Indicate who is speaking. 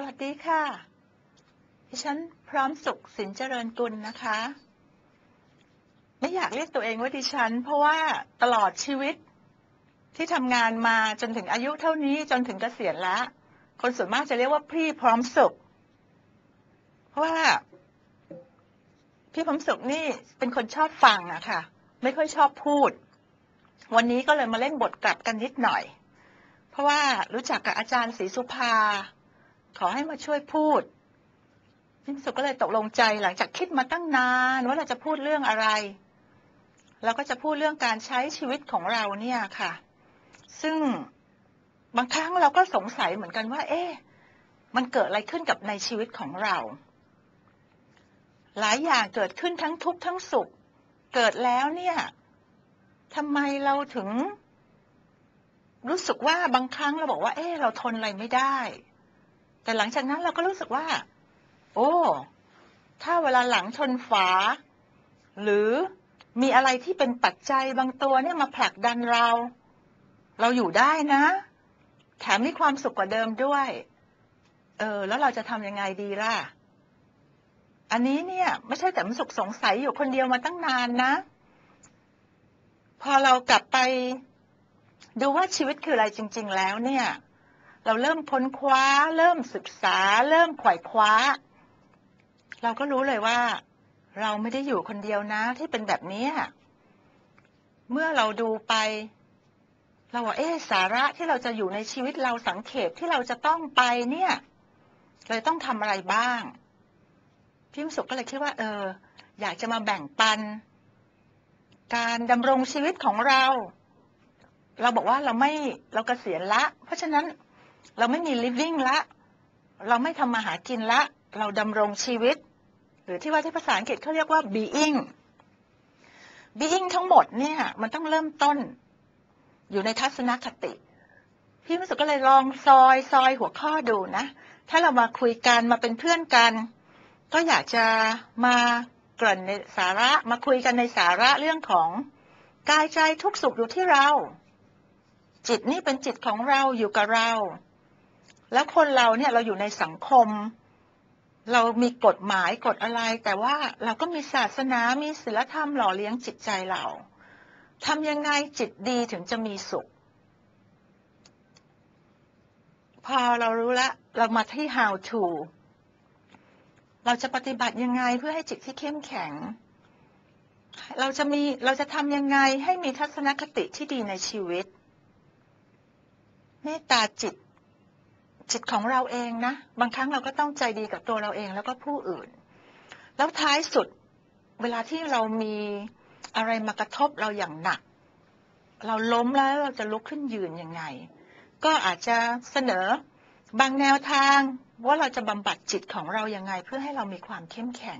Speaker 1: สวัสดีค่ะ ดิฉันพร้อมสุขสินเจริญกุลนะคะ ไม่อยากเรียกตัวเองว่าดิฉัน เพราะว่าตลอดชีวิตที่ทำงานมาจนถึงอายุเท่านี้จนถึงเกษียณแล้ว คนส่วนมากจะเรียกว่าพี่พร้อมสุข เพราะว่า พี่พร้อมสุขนี่เป็นคนชอบฟังอะค่ะ ไม่ค่อยชอบพูด วันนี้ก็เลยมาเล่นบทกลับกันนิดหน่อย เพราะว่ารู้จักกับอาจารย์ศรีสุภา ขอให้มาช่วยพูดพี่สุก็เลยตกลงใจหลังจากคิดมาตั้งนานว่าเราจะพูดเรื่องอะไร เราก็จะพูดเรื่องการใช้ชีวิตของเราเนี่ยค่ะ ซึ่งบางครั้งเราก็สงสัยเหมือนกันว่า เอ๊ะมันเกิดอะไรขึ้นกับในชีวิตของเรา หลายอย่างเกิดขึ้นทั้งทุกข์ทั้งสุข เกิดแล้วเนี่ยทำไมเราถึง รู้สึกว่าบางครั้งเราบอกว่า เอ๊ะเราทนอะไรไม่ได้ แต่หลังจากนั้นเราก็รู้สึกว่า โอ้ ถ้าเวลาหลังชนฝา หรือมีอะไรที่เป็นปัจจัยบางตัวเนี่ยมาผลักดันเรา เราอยู่ได้นะ แถมมีความสุขกว่าเดิมด้วย เออ แล้วเราจะทำยังไงดีล่ะ อันนี้เนี่ย ไม่ใช่แต่มันสุขสงสัยอยู่คนเดียวมาตั้งนานนะ พอเรากลับไปดูว่าชีวิตคืออะไรจริง ๆ แล้วเนี่ย เราเริ่มค้นคว้า เริ่มศึกษา เริ่มขว่คว้า เราก็รู้เลยว่า เราไม่ได้อยู่คนเดียวนะที่เป็นแบบนี้ เมื่อเราดูไป เราว่าเอ๊สาระที่เราจะอยู่ในชีวิตเราสังเขปที่เราจะต้องไปเนี่ยเราต้องทำอะไรบ้าง พี่มสุขก็เลยคิดว่า เออ อยากจะมาแบ่งปัน การดำรงชีวิตของเรา เราบอกว่าเราไม่เรากเกษียณละ เพราะฉะนั้น เราไม่มี living ละ เราไม่ทำมาหากินละ เราดำรงชีวิต หรือที่ว่าที่ภาษาอังกฤษเขาเรียกว่า being being ทั้งหมดเนี่ยมันต้องเริ่มต้นอยู่ในทัศนคติ พี่มสุก็เลยลองซอยซอยหัวข้อดูนะ ถ้าเรามาคุยกันมาเป็นเพื่อนกัน ก็อยากจะมาเกริ่นในสาระมาคุยกันในสาระเรื่องของกายใจทุกสุขอยู่ที่เรา จิตนี่เป็นจิตของเราอยู่กับเรา แล้วคนเราเนี่ยเราอยู่ในสังคม เรามีกฎหมายกฎอะไร แต่ว่าเราก็มีศาสนามีศีลธรรมหล่อเลี้ยงจิตใจเราทำยังไงจิตดีถึงจะมีสุข พอเรารู้แล้วเรามาที่ how to เราจะปฏิบัติยังไงเพื่อให้จิตที่เข้มแข็ง เราจะมีเราจะทำยังไงให้มีทัศนคติที่ดีในชีวิตเมตตาจิต จิตของเราเองนะ บางครั้งเราก็ต้องใจดีกับตัวเราเองแล้วก็ผู้อื่น แล้วท้ายสุดเวลาที่เรามีอะไรมากระทบเราอย่างหนัก เราล้มแล้วเราจะลุกขึ้นยืนยังไง ก็อาจจะเสนอบางแนวทางว่าเราจะบำบัดจิตของเรายังไง เพื่อให้เรามีความเข้มแข็ง